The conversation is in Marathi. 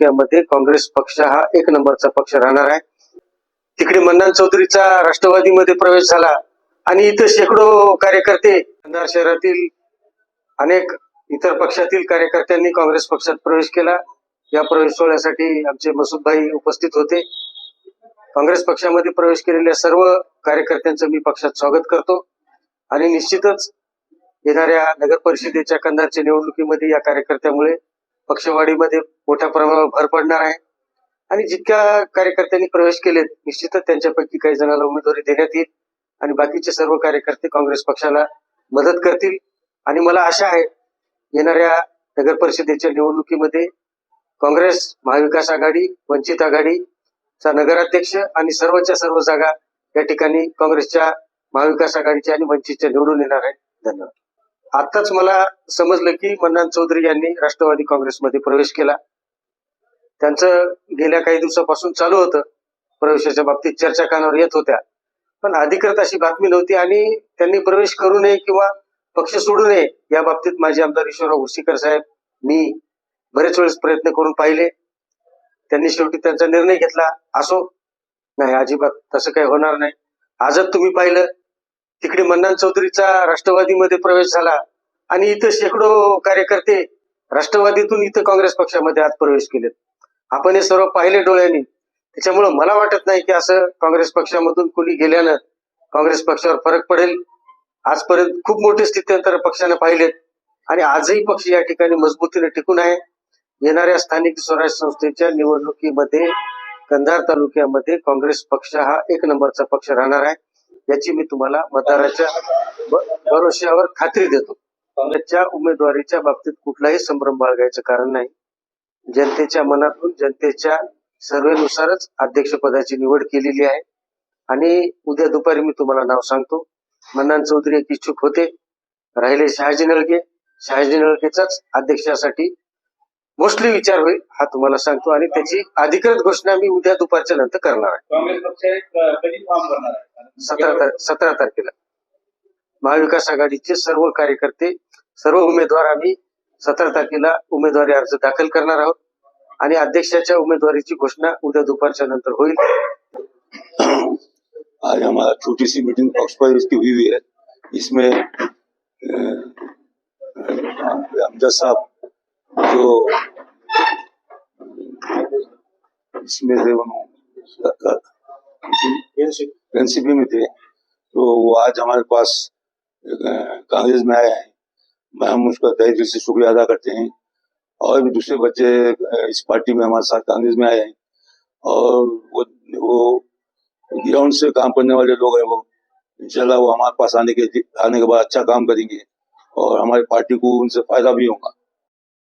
तालुक्यामध्ये काँग्रेस पक्ष हा एक नंबरचा पक्ष राहणार आहे. तिकडे मन्नान चौधरीचा राष्ट्रवादीमध्ये प्रवेश झाला आणि इथं शेकडो कार्यकर्ते कंधार शहरातील अनेक इतर पक्षातील कार्यकर्त्यांनी काँग्रेस पक्षात प्रवेश केला. या प्रवेश सोहळ्यासाठी आमचे मसूदभाई उपस्थित होते. काँग्रेस पक्षामध्ये प्रवेश केलेल्या सर्व कार्यकर्त्यांचं मी पक्षात स्वागत करतो. आणि निश्चितच येणाऱ्या नगर परिषदेच्या कंधारच्या निवडणुकीमध्ये या कार्यकर्त्यामुळे पक्षवाढीमध्ये मोठ्या प्रमाणावर भर पडणार आहे. आणि जितक्या कार्यकर्त्यांनी प्रवेश केलेत निश्चितच त्यांच्यापैकी काही जणांना उमेदवारी देण्यात येईल. आणि बाकीचे सर्व कार्यकर्ते काँग्रेस पक्षाला मदत करतील. आणि मला आशा आहे येणाऱ्या नगर परिषदेच्या निवडणुकीमध्ये काँग्रेस महाविकास आघाडी वंचित आघाडीचा नगराध्यक्ष आणि सर्वच्या सर्व जागा या ठिकाणी काँग्रेसच्या महाविकास आघाडीच्या आणि वंचितच्या निवडून येणार आहेत. धन्यवाद. आताच मला समजलं की मन्नान चौधरी यांनी राष्ट्रवादी काँग्रेसमध्ये प्रवेश केला. त्यांचं गेल्या काही दिवसापासून चालू होतं. प्रवेशाच्या बाबतीत चर्चा कानावर येत होत्या. पण अधिकृत अशी बातमी नव्हती आणि त्यांनी प्रवेश करू नये किंवा पक्ष सोडू नये या बाबतीत माझे आमदार ईश्वरराव उसीकर साहेब मी बरेच वेळेस प्रयत्न करून पाहिले. त्यांनी शेवटी त्यांचा निर्णय घेतला. असो नाही अजिबात तसं काही होणार नाही. आजच तुम्ही पाहिलं. तिकडे मन्नान चौधरीचा राष्ट्रवादीमध्ये प्रवेश झाला आणि इथं शेकडो कार्यकर्ते राष्ट्रवादीतून इथं काँग्रेस पक्षामध्ये आज प्रवेश केलेत. आपण हे सर्व पाहिले डोळ्यांनी. त्याच्यामुळं मला वाटत नाही की असं काँग्रेस पक्षामधून कोणी गेल्यानं काँग्रेस पक्षावर फरक पडेल. आजपर्यंत खूप मोठे स्थित्यंतर पक्षाने पाहिलेत आणि आजही पक्ष या ठिकाणी मजबूतीने टिकून आहे. येणाऱ्या स्थानिक स्वराज्य संस्थेच्या निवडणुकीमध्ये कंधार तालुक्यामध्ये काँग्रेस पक्ष हा एक नंबरचा पक्ष राहणार आहे. याची मी तुम्हाला मतदाराच्या भरोश्यावर खात्री देतो. काँग्रेसच्या उमेदवारीच्या बाबतीत कुठलाही संभ्रम बाळगायचं कारण नाही. जनतेच्या मनातून जनतेच्या सर्वेनुसारच अध्यक्षपदाची निवड केलेली आहे. आणि उद्या दुपारी मी तुम्हाला नाव सांगतो. मन्नान चौधरी एक इच्छुक होते. राहिले शहाजी नळगे शहाजी नळकेचाच अध्यक्षासाठी मोस्टली विचार होईल हा तुम्हाला सांगतो. आणि त्याची अधिकृत घोषणा मी उद्या दुपारच्या नंतर करणार आहे. सतरा तार- सतरा तारखेला. महाविकास आघाडीचे सर्व कार्यकर्ते सर्व उमेदवार आम्ही सतरा तारखेला उमेदवारी अर्ज दाखल करणार आहोत. आणि अध्यक्षाच्या उमेदवारीची घोषणा उद्या दुपारच्या नंतर होईल. आज हमारा छोटी सी मीटिंग पक्ष पर इसकी हुई हुई है. इसमें अमजद साहब जो इसमें थे एनसीपी में थे। तो वो आज हमारे पास कांग्रेस में आए हैं। हम उसका तहे दिल से शुक्रिया अदा करते हैं। और भी दूसरे बच्चे इस पार्टी में हमारे साथ कांग्रेस में आए हैं। और वो वो ग्राउंड से काम करने वाले लोग हैं वो। इंशाल्लाह वो हमारे पास आने के आने के बाद अच्छा काम करेंगे। और हमारी पार्टी को उनसे फ़ायदा भी होगा।